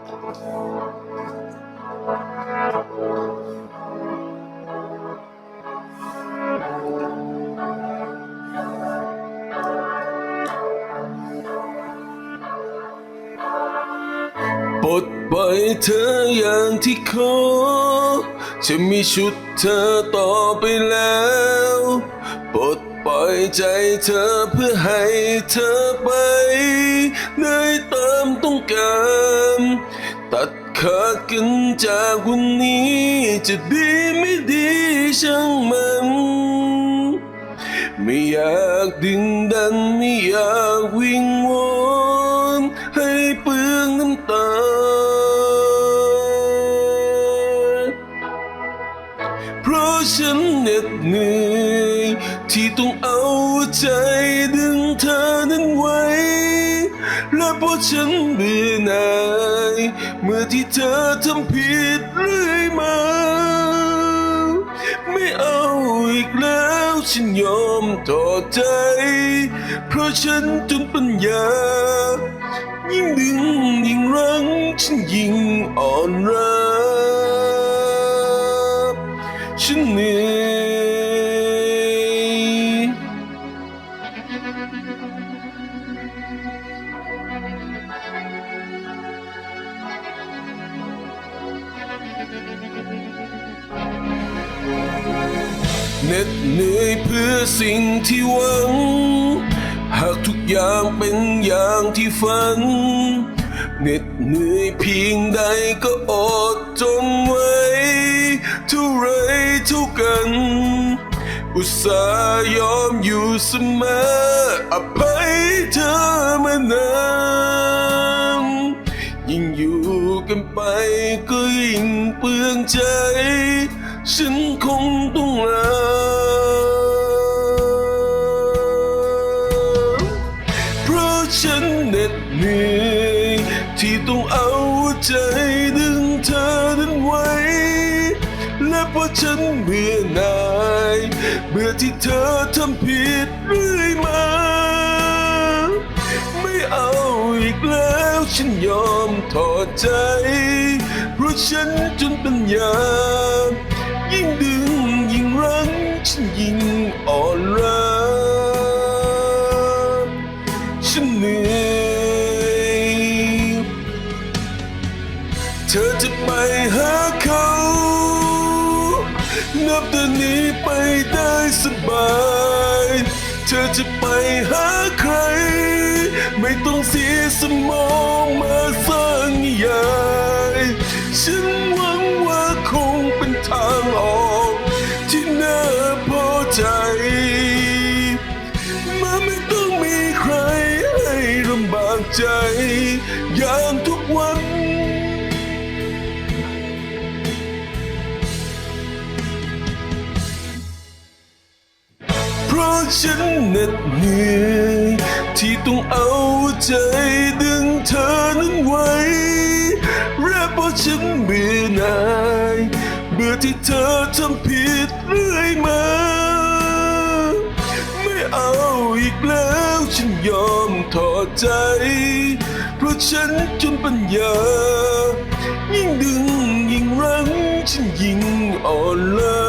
ปลดปล่อยเธออย่างที่ขอจะมีชุดเธอต่อไปแล้วปลด ล่อยใจเธอเพื่อให้เธอไปได้ตามต้องการ ตัดขาดกันจากวันนี้จะดีไม่ดีช่างมันไม่อยากดึงดันไม่อยากวิ่งว ราะฉันเหน็ดเหนื่อย ที่ต้องเอาใจดึงเธอนั้นไว้ และเพราะฉันเบื่อหน่ายเมื่อที่เธอทำผิดเรื่อยมา ไม่เอาอีกแล้วฉันยอมถอดใจ เพราะฉันจนปัญญา ยิ่งดึงยิ่งรั้งฉันยิ่งอ่อนล้า ฉันเหนื่อยเหน็ดเหนื่อยเพื่อสิ่งที่หวัง หากทุกอย่างเป็นอย่างที่ฝันเหน็ดเหนื่อยเพียงใดก็อดทนไว้ เท่าไรเท่ากัน อุตส่าห์ยอมอยู่เสมออภัยเธอมานานยิ่งอยู่กันไปก็ยิ่งเปลืองใจ ฉันคงต้องลาเพราะฉันเหน็ดเหนื่อยที่ต้องเอาใจดึงเธอ และเพราฉันเบื่อหน่ายเบื่อที่เธอทำผิดเรื่อยมา ไม่เอาอีกแล้วฉันยอมถอดใจ เพราะฉันจนปัญญายิ่งดึงยิ่งรั้งฉันยิ่งอ่อนล้าฉันเหนื่อยเธอจะไปหาเขา นับแต่นี้ไปได้สบาย เธอจะไปหาใคร ไม่ต้องเสียสมองมาสร้างนิยายฉันหวังว่าคงเป็นทางออก ที่น่าพอใจมาไม่ต้องมีใครให้ลำบากใจ อย่างทุกวัน ราะฉันเหน็ดเหนื่อยที่ต้องเอาใจดึงเธอนั้นไว้และเพราะฉันเบื่อหน่ายเบื่อที่เธอทำผิดเรื่อยมา ไม่เอาอีกแล้วฉันยอมถอดใจ เพราะฉันจนปัญญา ยิ่งดึงยิ่งรั้งฉันยิ่งอ่อนล้า